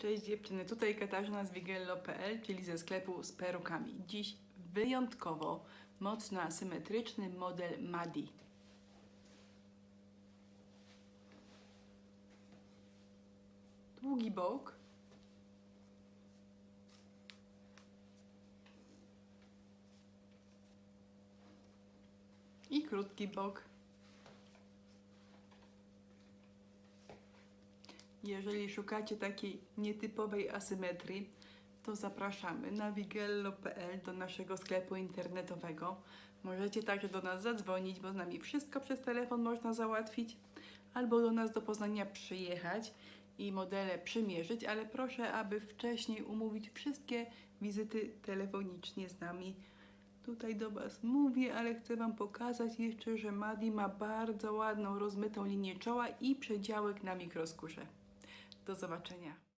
Cześć dziewczyny, tutaj Katarzyna z Wigello.pl, czyli ze sklepu z perukami. Dziś wyjątkowo mocno asymetryczny model Madi. Długi bok. I krótki bok. Jeżeli szukacie takiej nietypowej asymetrii, to zapraszamy na wigello.pl do naszego sklepu internetowego. Możecie także do nas zadzwonić, bo z nami wszystko przez telefon można załatwić, albo do nas do Poznania przyjechać i modele przymierzyć, ale proszę, aby wcześniej umówić wszystkie wizyty telefonicznie z nami. Tutaj do Was mówię, ale chcę Wam pokazać jeszcze, że Madi ma bardzo ładną, rozmytą linię czoła i przedziałek na mikroskórze. Do zobaczenia.